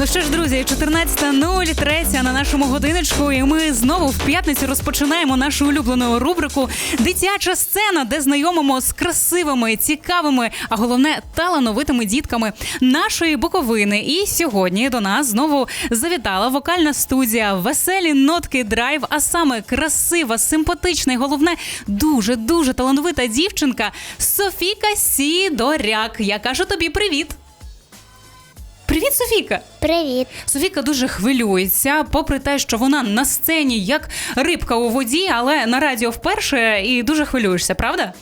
Ну що ж, друзі, 14.03 на нашому годиночку, і ми знову в п'ятницю розпочинаємо нашу улюблену рубрику Дитяча сцена, де знайомимо з красивими, цікавими, а головне талановитими дітками нашої Буковини. І сьогодні до нас знову завітала вокальна студія Веселі нотки драйв. А саме красива, симпатична і головне дуже дуже талановита дівчинка Софіка Сідоряк. Я кажу тобі привіт. Привіт, Софійка! Привіт. Софіка дуже хвилюється, попри те, що вона на сцені як рибка у воді, але на радіо вперше і дуже хвилюєшся, правда?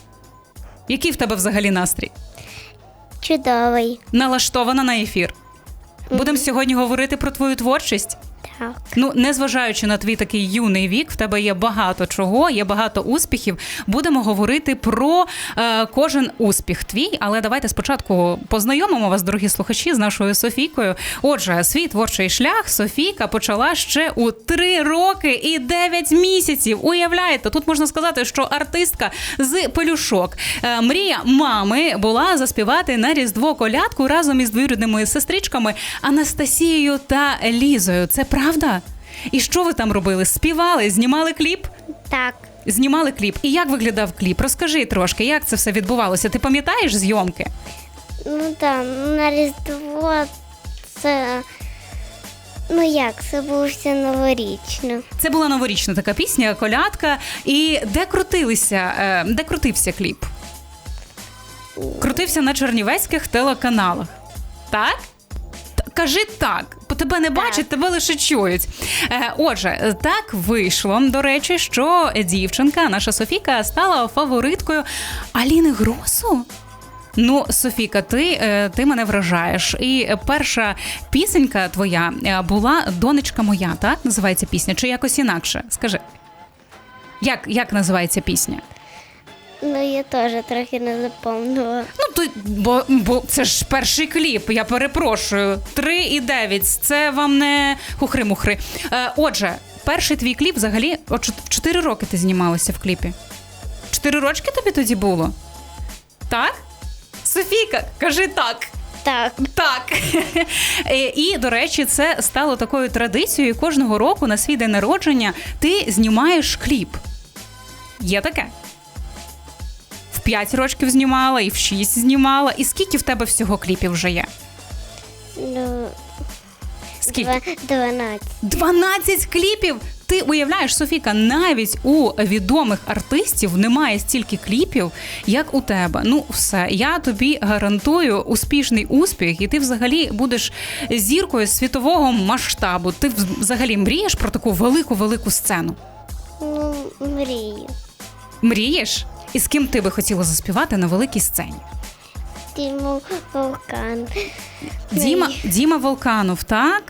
Який в тебе взагалі настрій? Чудовий. Налаштована на ефір. Будемо сьогодні говорити про твою творчість. Так. Ну, незважаючи на твій такий юний вік, в тебе є багато чого, є багато успіхів. Будемо говорити про е, кожен успіх твій. Але давайте спочатку познайомимо вас, дорогі слухачі, з нашою Софійкою. Отже, свій творчий шлях Софійка почала ще у три роки і дев'ять місяців. Уявляєте, тут можна сказати, що артистка з пелюшок. Е, мрія мами була заспівати на різдво колядку разом із двоюрідними сестричками Анастасією та Лізою. Це правда? І що ви там робили? Співали, знімали кліп? Так. Знімали кліп. І як виглядав кліп? Розкажи трошки, як це все відбувалося? Ти пам'ятаєш зйомки? Ну так, на Різдво це. Ну як, це було все новорічно. Це була новорічна така пісня, колядка. І де крутилися, е, де крутився кліп? Крутився на чернівецьких телеканалах. Так? Кажи так, тебе не бачать, тебе лише чують. Е, Отже, так вийшло, до речі, що дівчинка, наша Софіка, стала фавориткою Аліни Гросу. Ну, Софіка, ти, е, ти мене вражаєш. І перша пісенька твоя е, була Донечка моя, так називається пісня? Чи якось інакше? Скажи. Як, як називається пісня? Ну я теж трохи не запомнила. Ну, то, бо, бо це ж перший кліп, я перепрошую. Три і дев'ять. Це вам не хухри-мухри. Е, отже, перший твій кліп взагалі о, чот- чотири роки ти знімалася в кліпі. Чотири рочки тобі тоді було? Так? Софійка, кажи так. Так. Так. Е, І, до речі, це стало такою традицією. Кожного року на свій день народження ти знімаєш кліп. Є таке? В 5 років знімала, і в 6 знімала. І скільки в тебе всього кліпів вже є? Ну, Скільки? 12. 12 кліпів! Ти уявляєш, Софіка, навіть у відомих артистів немає стільки кліпів, як у тебе. Ну, все, я тобі гарантую успішний успіх, і ти взагалі будеш зіркою світового масштабу. Ти взагалі мрієш про таку велику велику сцену? Ну, мрію. Мрієш? І з ким ти би хотіла заспівати на великій сцені? Діму вулкан. Діма, Діма Волканов, так?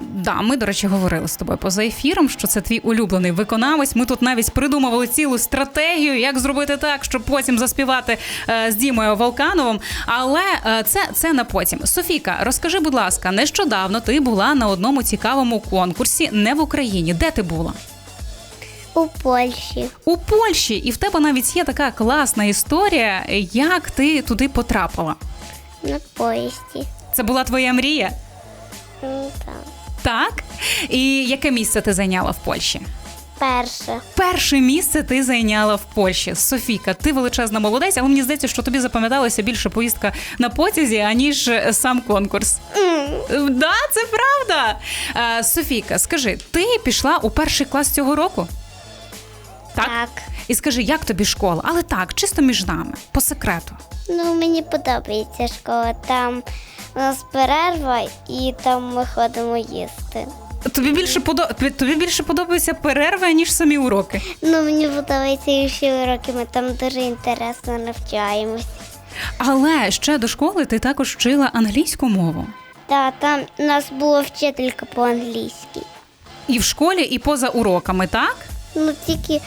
Да, ми, до речі, говорили з тобою поза ефіром, що це твій улюблений виконавець. Ми тут навіть придумували цілу стратегію, як зробити так, щоб потім заспівати е, з Дімою Волкановим. Але е, це, це на потім. Софіка, розкажи, будь ласка, нещодавно ти була на одному цікавому конкурсі не в Україні. Де ти була? У Польщі. У Польщі, і в тебе навіть є така класна історія, як ти туди потрапила. На поїзді. Це була твоя мрія? Ну так. Так. І яке місце ти зайняла в Польщі? Перше. Перше місце ти зайняла в Польщі. Софіка, ти величезна молодець, але мені здається, що тобі запам'яталася більше поїздка на потязі, аніж е, сам конкурс. Е, Да, це правда. Е, Софійка, скажи, ти пішла у перший клас цього року? Так? Так. І скажи, як тобі школа? Але так, чисто між нами, по секрету. Ну, мені подобається школа. Там у нас перерва і там ми ходимо їсти. Тобі більше подо... тобі більше подобаються перерви, ніж самі уроки. Ну, мені подобається і всі уроки, ми там дуже інтересно навчаємось. Але ще до школи ти також вчила англійську мову. Та там у нас була вчителька по-англійськи. І в школі, і поза уроками, так? Ну тільки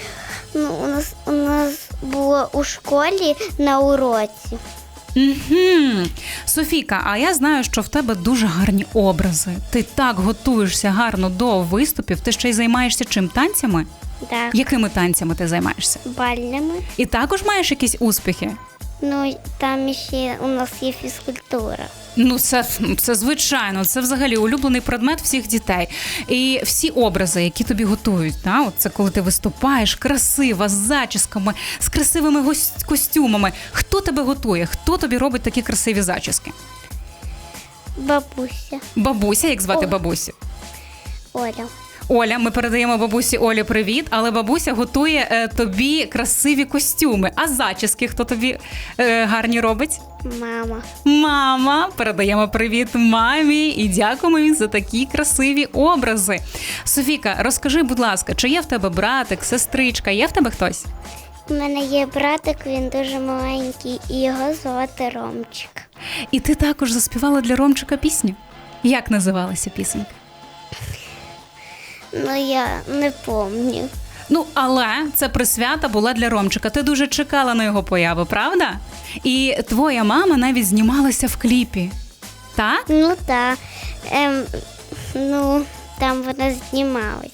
ну, у нас у нас було у школі на уроці. Угу. Софійка, а я знаю, що в тебе дуже гарні образи. Ти так готуєшся гарно до виступів. Ти ще й займаєшся чим танцями? Так, Якими танцями ти займаєшся? бальними. І також маєш якісь успіхи? Ну, там ще у нас є фізкультура. Ну, це, це звичайно, це взагалі улюблений предмет всіх дітей. І всі образи, які тобі готують, да? От це коли ти виступаєш красива, з зачісками, з красивими гос- костюмами. Хто тебе готує? Хто тобі робить такі красиві зачіски? Бабуся Бабуся, як звати О. бабусю? Оля. Оля, ми передаємо бабусі Олі привіт, але бабуся готує е, тобі красиві костюми. А зачіски хто тобі е, гарні робить? Мама. Мама, передаємо привіт мамі і дякуємо їй за такі красиві образи. Софіка, розкажи, будь ласка, чи є в тебе братик, сестричка? Є в тебе хтось? У мене є братик, він дуже маленький, і його звати Ромчик. І ти також заспівала для Ромчика пісню? Як називалася пісенька? Ну я не пам'ятаю. Ну, але це присвята була для Ромчика. Ти дуже чекала на його появу, правда? І твоя мама навіть знімалася в кліпі. Так? Ну так. Ем, ну, там вона знімалась.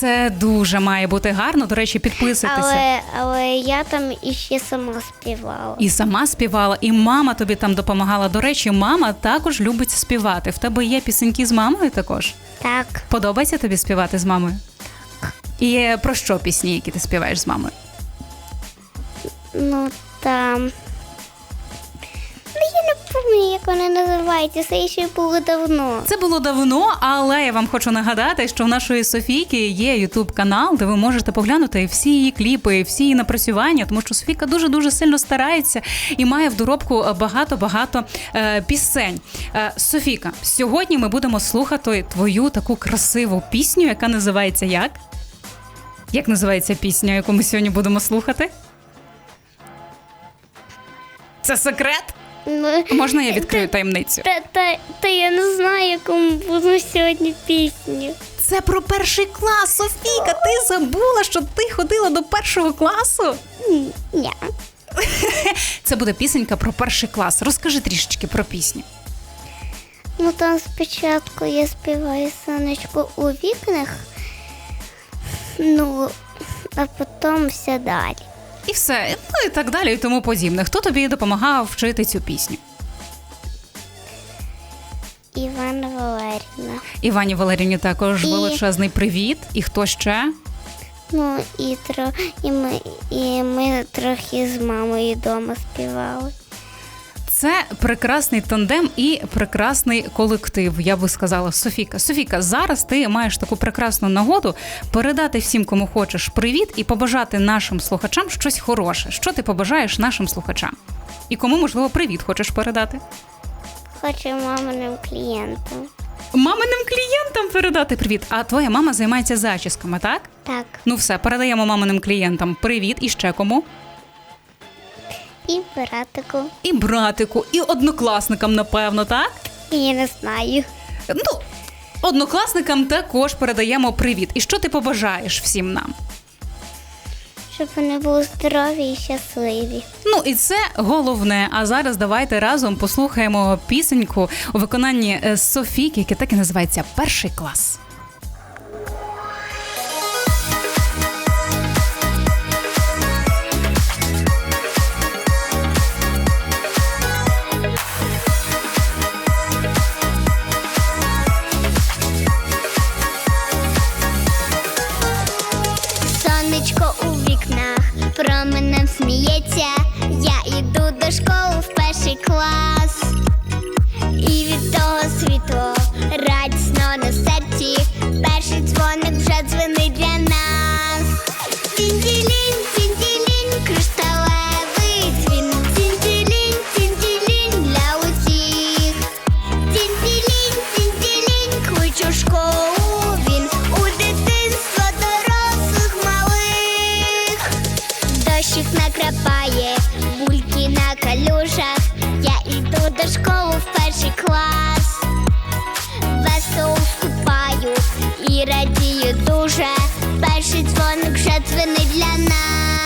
Це дуже має бути гарно. До речі, підписуйтеся. Але, але я там іще сама співала. І сама співала, і мама тобі там допомагала. До речі, мама також любить співати. В тебе є пісеньки з мамою також. Так. Подобається тобі співати з мамою? І про що пісні, які ти співаєш з мамою? Ну там. Пам'ятаю, як вони називаються. Це ще було давно. Це було давно, але я вам хочу нагадати, що в нашої Софійки є Ютуб канал, де ви можете поглянути всі її кліпи, всі її напрацювання, тому що Софійка дуже дуже сильно старається і має в доробку багато багато е, пісень. Е, Софійка, сьогодні ми будемо слухати твою таку красиву пісню, яка називається як? Як називається пісня, яку ми сьогодні будемо слухати? Це секрет? Ну, Можна я відкрию таємницю? Та, та, та я не знаю, яку ми будемо сьогодні пісню. Це про перший клас, Софійка. Ти забула, що ти ходила до першого класу? Ні. Це буде пісенька про перший клас. Розкажи трішечки про пісню. Ну там спочатку я співаю сонечко у вікнах, ну, а потім все далі. І все, ну і так далі, і тому подібне. Хто тобі допомагав вчити цю пісню? Івана Валерівна. Івані Валерівні також І- величезний привіт. І хто ще? Ну і, тро, і, ми, і ми трохи з мамою вдома співали. Це прекрасний тандем і прекрасний колектив. Я би сказала, Софіка. Софіка, зараз ти маєш таку прекрасну нагоду передати всім, кому хочеш, привіт і побажати нашим слухачам щось хороше. Що ти побажаєш нашим слухачам? І кому, можливо, привіт хочеш передати? Хочу маминим клієнтам. Маминим клієнтам передати привіт. А твоя мама займається зачісками, так? Так, Ну все, передаємо маминим клієнтам привіт і ще кому? І братику. І братику, і однокласникам, напевно, так? Я не знаю. Ну, однокласникам також передаємо привіт. І що ти побажаєш всім нам? Щоб вони були здорові і щасливі. Ну і це головне. А зараз давайте разом послухаємо пісеньку у виконанні е, Софійки, яке так і називається Перший клас. Променем сміється. Я іду до школи в перший клас. І від того світло радісно на серці. Перший дзвоник вже дзвонить радію. Перший дзвоник вже для нас.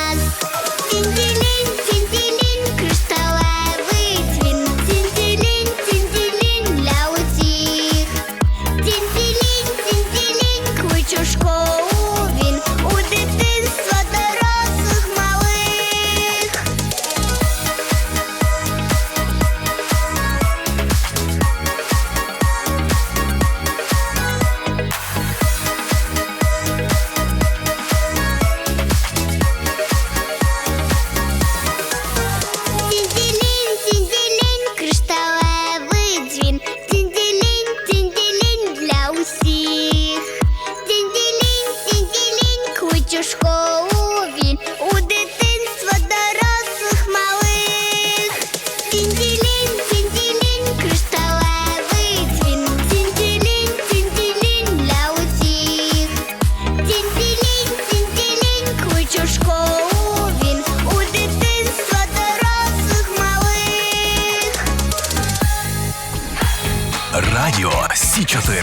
4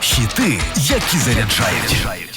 Хіти, які заряджають.